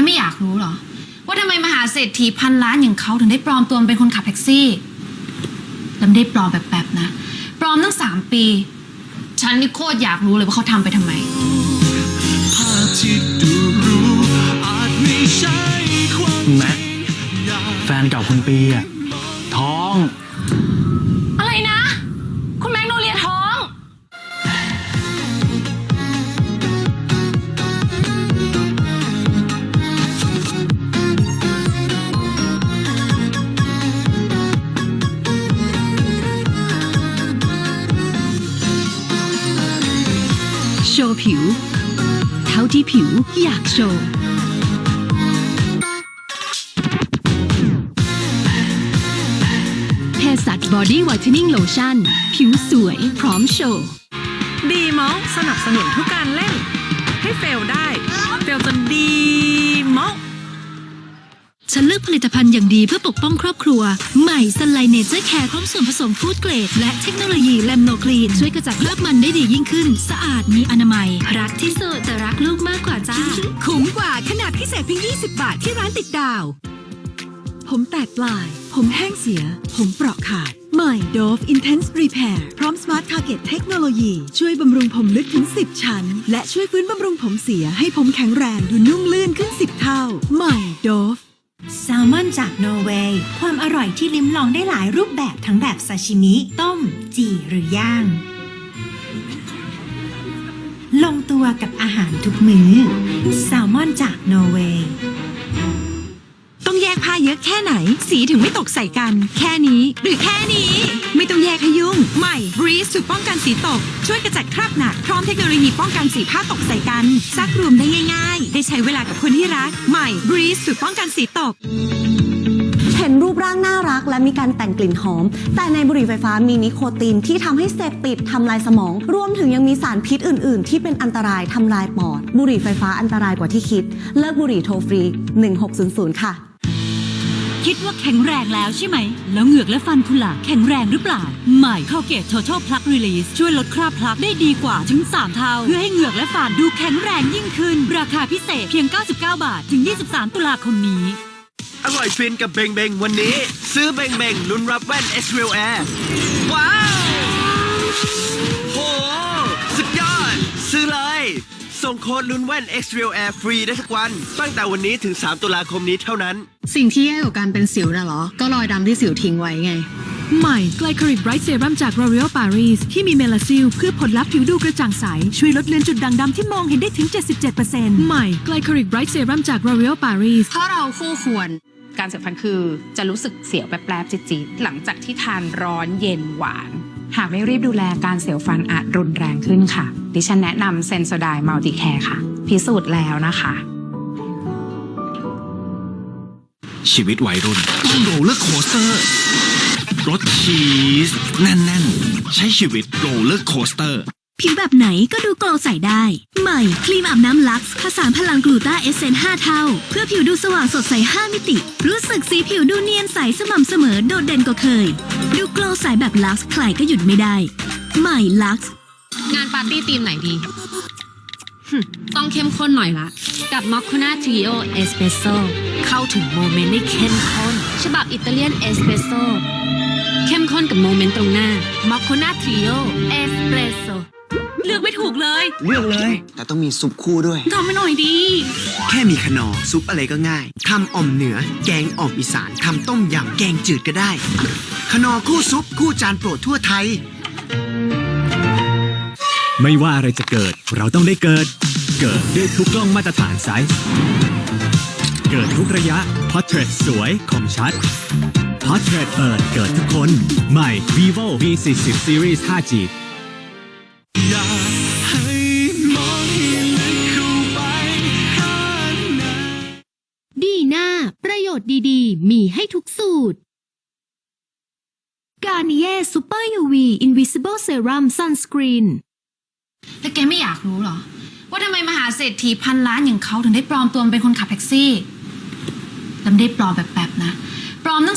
กไม่อยากรู้เหรอ ว่าทำไมมหาเศรษฐีพันล้านอย่างเขาถึงได้ปลอมตัวเป็นคนขับแท็กซี่แล้วไม่ได้ปลอมแบบแบบๆนะ ปลอมตั้งสามปี ฉันนี่โคตรอยากรู้เลยว่าเขาทำไปทำไม ภาพที่ดูรู้อาจไม่ใช่ความแม็แฟนเก่าคุณปีอะท้อง โชว์ผิว เท่าที่ผิวอยากโชว์ เพสัตบอดี้ไวท์เทนนิ่งโลชั่น ผิวสวยพร้อมโชว์ ดีมอลสนับสนุนทุกการเล่น ให้เฟลได้ เฟลจนดีมอล ฉันเลือกผลิตภัณฑ์อย่างดีเพื่อปกป้องครอบครัว ใหม่สไลเนเจอร์แคร์พร้อมส่วนผสมฟู้ดเกรด และเทคโนโลยีแลมโนคลีน ช่วยกระจัดคราบมันได้ดียิ่งขึ้น สะอาดมีอนามัย รักที่สุดแต่รักลูกมากกว่าจ้า คุ้มกว่าขนาดพิเศษเพียง 20 บาทที่ร้านติดดาว ผมแตกปลาย ผมแห้งเสีย ผมเปราะขาด ใหม่ Dove Intense Repair พร้อม Smart Target เทคโนโลยี ช่วยบำรุงผมลึกถึง 10 ชั้น และช่วยฟื้นบำรุงผมเสียให้ผมแข็งแรงดูนุ่มลื่นขึ้น 10 เท่า ใหม่ Dove ลมอนจากนอร์เวย์ ความอร่อยที่ลิ้มลองได้หลายรูปแบบทั้งแบบซาชิมิ ต้ม จี่หรือย่างลงตัวกับอาหารทุกมื้อแซลมอนจากนอร์เวย์ กผ้าเยอะแค่ไหน สีถึงไม่ตกใส่กัน แค่นี้ หรือแค่นี้ ไม่ต้องแยกให้ยุ่ง ใหม่ Breeze สูตรป้องกันสีตก ช่วยกระจัดคราบหนัก พร้อมเทคโนโลยีป้องกันสีผ้าตกใส่กัน ซักรวมได้ง่าย ๆ ได้ใช้เวลากับคนที่รัก ใหม่ Breeze สูตรป้องกันสีตกเห็นรูปร่างน่ารักและมีการแต่งกลิ่นหอม แต่ในบุหรี่ไฟฟ้ามีนิโคตินที่ทำให้เสพติดทำลายสมอง รวมถึงยังมีสารพิษอื่น ๆ ที่เป็นอันตรายทำลายปอด บุหรี่ไฟฟ้าอันตรายกว่าที่คิด เลิกบุหรี่โทรฟรี 1600 ค่ะ คิดว่าแข็งแรงแล้วใช่ไหม แล้วเหงือกและฟันคุณล่ะแข็งแรงหรือเปล่า ใหม่ข้าเกต Total Plug Release ช่วยลดคราบพลักได้ดีกว่าถึง 3 เท่า เพื่อให้เหงือกและฟันดูแข็งแรงยิ่งขึ้น ราคาพิเศษเพียง 99 บาท ถึง 23 ตุลาคมนี้ อร่อยฟินกับเบงเบงวันนี้ ซื้อเบงเบงลุ้นรับแว่น s r e a l Air ว้า ส่งโค้ดลุ้นแว่น x r e a l Air ฟรีได้ทุกวัน ตั้งแต่วันนี้ถึง 3 ตุลาคมนี้เท่านั้น สิ่งที่แย่กว่าการเป็นสิวน่ะเหรอ ก็รอยดำที่สิวทิ้งไว้ไง ใหม่ไกลคอริกไบรท์เซรั่มจาก L'Oreal Paris ที่มีเมลาซิลเพื่อผลลัพธ์ผิวดูกระจ่างใส ช่วยลดเลือนจุดด่างดำที่มองเห็นได้ถึง 77%ใหม่ไกลคอริกไบรท์เซรั่มจาก L'Oreal Paris ถ้าเราคู่ควรการเสียวฟันคือจะรู้สึกเสียวแปลบๆจิตๆหลังจากที่ทานร้อนเย็นหวาน หากไม่รีบดูแลการเสียวฟันอาจรุนแรงขึ้นค่ะ ดิฉันแนะนำเซนโซไดมัลติแคร์ค่ะ พิสูจน์แล้วนะคะ ชีวิตวัยรุ่นต้องโรลเลอร์โคสเตอร์รถชีสแน่นๆ ใช้ชีวิตโรลเลอร์โคสเตอร์ ผิวแบบไหนก็ดูโกลว์ใสได้ ใหม่ ครีมอาบน้ำลักซ์ผสานพลังกลูตาเอเซน5เท่า เพื่อผิวดูสว่างสดใส 5 มิติ รู้สึกสีผิวดูเนียนใสสม่ำเสมอโดดเด่นกว่าเคย ดูโกลว์ใสแบบลักซ์ใครก็หยุดไม่ได้ ใหม่ลักซ์งานปาร์ตี้ธีมไหนดีหึต้องเข้มข้นหน่อยละ กับมอคคูน่าทริโอเอสเปรสโซเข้าถึงโมเมนต์ได้เข้มข้น ฉบับอิตาเลียนเอสเปรสโซเข้มข้นกับโมเมนต์ตรงหน้ามอคคูน่าทริโอเอสเปรสโซ่ ถูกเลย เลือกเลย แต่ต้องมีซุปคู่ด้วย ทำให้หน่อยดี แค่มีขนอซุปอะไรก็ง่าย ทำอ่อมเหนือ แกงอ่อมอีสาน ทำต้มยำ แกงจืดก็ได้ ขนอคู่ซุป คู่จานโปรดทั่วไทย ไม่ว่าอะไรจะเกิด เราต้องได้เกิด เกิดด้วยทุกกล้องมาตรฐานไซส์เกิดทุกระยะ Portrait สวยคมชัด Portrait เปิดเกิดทุกคน ใหม่ vivo v 4 0 series 5G อยาก ประโยชน์ดีๆ มีให้ทุกสูตรการนิเย่ซูเปอร์ยูวีอินวิซิเบิลเซรั่มซันสกรีนแล้วแกไม่อยากรู้เหรอ ว่าทำไมมหาเศรษฐีพันล้านอย่างเขาถึงได้ปลอมตัวเป็นคนขับแท็กซี่ แล้วไม่ได้ปลอมแบบแบบๆนะ ปลอมตั้ง